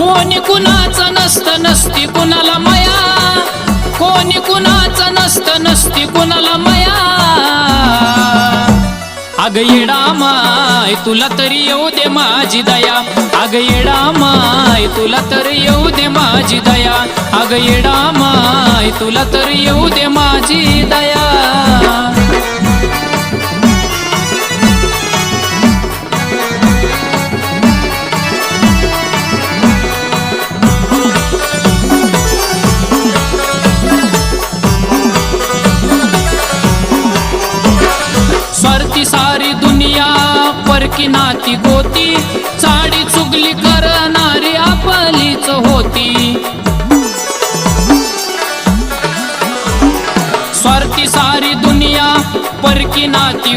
कोणी कुणाचं नसतं नसती कुणाला मया. कोणी कुणाचं नसतं नसती कुणाला मया. अग येडा माय तुला तरी येऊ दे माझी दया. अग येडा माय तुला तरी येऊ दे माझी दया. अग येडा माय तुला तरी येऊ दे माझी दया. स्वार्थी सारी दुनिया परकी नाती गोती. साडी चुगली करणारी आपलीच होती. स्वार्थी सारी दुनिया परकी नाती